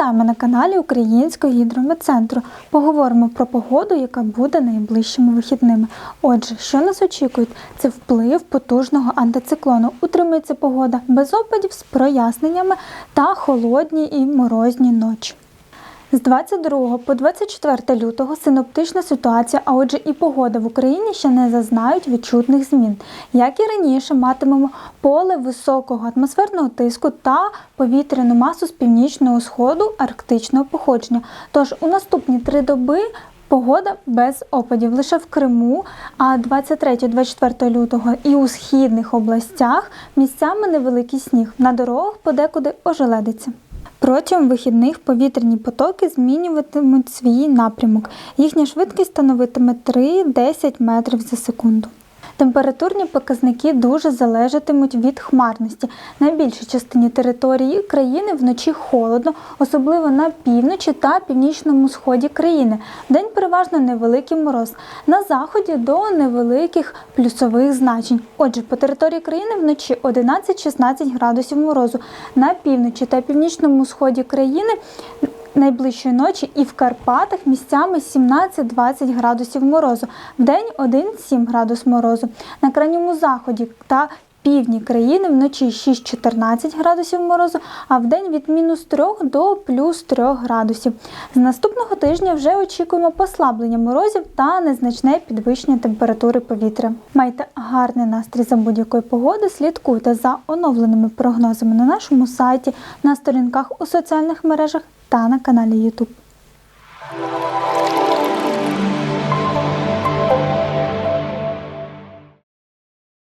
Вітаємо на каналі Українського гідрометцентру. Поговоримо про погоду, яка буде найближчими вихідними. Отже, що нас очікують? Це вплив потужного антициклону. Утримується погода без опадів з проясненнями та холодні і морозні ночі. З 22 по 24 лютого синоптична ситуація, а отже і погода в Україні ще не зазнають відчутних змін. Як і раніше, матимемо поле високого атмосферного тиску та повітряну масу з північного сходу арктичного походження. Тож у наступні три доби Погода без опадів лише в Криму, а 23-24 лютого і у східних областях місцями невеликий сніг. На дорогах подекуди ожеледиться. Протягом вихідних повітряні потоки змінюватимуть свій напрямок. Їхня швидкість становитиме 3-10 метрів за секунду. Температурні показники дуже залежатимуть від хмарності. На більшій частині території країни вночі холодно, особливо на півночі та північному сході країни. Вдень переважно невеликий мороз. На заході до невеликих плюсових значень. Отже, по території країни вночі 11-16 градусів морозу. На півночі та північному сході країни найближчої ночі і в Карпатах місцями 17-20 градусів морозу, вдень 1-7 градус морозу. На крайньому заході та півдні країни вночі 6-14 градусів морозу, а вдень від мінус 3 до плюс 3 градусів. З наступного тижня вже очікуємо послаблення морозів та незначне підвищення температури повітря. Майте гарний настрій за будь-якої погоди, слідкуйте за оновленими прогнозами на нашому сайті, на сторінках у соціальних мережах та на каналі YouTube.